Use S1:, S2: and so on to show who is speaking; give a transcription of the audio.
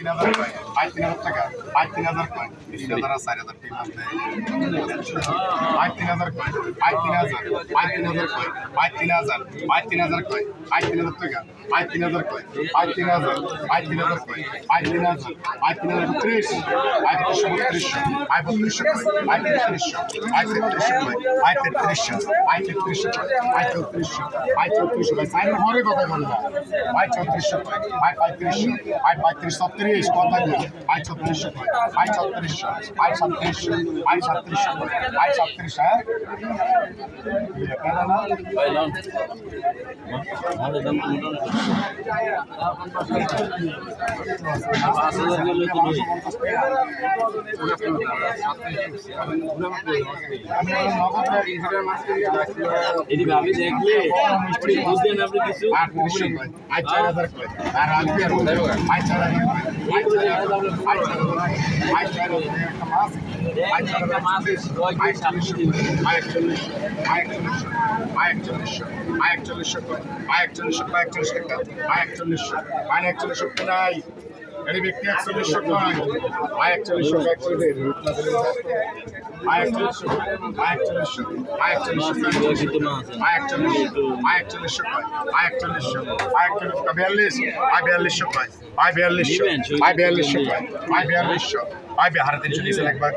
S1: তিন হাজার কয় ভাই তিন হাজার টাকা ভাই তিন হাজার কয় তিন হাজার চার হাজার তিন হাজার ভাই তিন হাজার কয় ভাই তিন হাজার ভাই তিন হাজার কয় ভাই তিন হাজার ভাই তিন হাজার কয় ভাই তিন হাজার টাকা ভাই তিন হাজার কয় ভাই তিন হাজার ভাই তিন হাজার কয় ভাই তিন হাজার ভাই তিন হাজার ত্রিশ ভাই তিনশো বত্রিশশো ভাই বত্রিশশো কয় ভাই তেত্রিশশো ভাই তেত্রিশশো কয় ভাই তেত্রিশশো ভাই তেত্রিশশো কয় ভাই চৌত্রিশশো ভাই চৌত্রিশশো ভাই সাইন ঘরে কথা বলব ভাই চৌত্রিশশো কয় ভাই পঁয়ত্রিশশো ভাই পঁয়ত্রিশ ছত্রিশ কথা ভাই ছত্রিশশো ভাই ছত্রিশশো ভাই ছত্রিশশো ভাই ছত্রিশশো ভাই ছত্রিশ হ্যাঁ
S2: আমি দেখলে বুঝলেন আপনি কিছু
S1: আজ চার হাজার আর আজকে আর চার হাজার একচল্লিশশো একচল্লিশশো একচল্লিশশো একচল্লিশশো একচল্লিশশো নাই এটি ব্যক্তি একচল্লিশশো কয় আয় একচল্লিশশো একচল্লিশ আয় একচল্লিশশো আয় একচল্লিশশো আয় একচল্লিশশো আয় একচল্লিশশো আয় একচল্লিশশো আয় একচল্লিশশো আয় একচল্লিশশো বিয়াল্লিশ আয় বিয়াল্লিশশো কয় আয় বিয়াল্লিশশো আয় বিয়াল্লিশশো কয় আয় বিয়াল্লিশশো আয় বিহার তিনশো দিয়েছেন একবার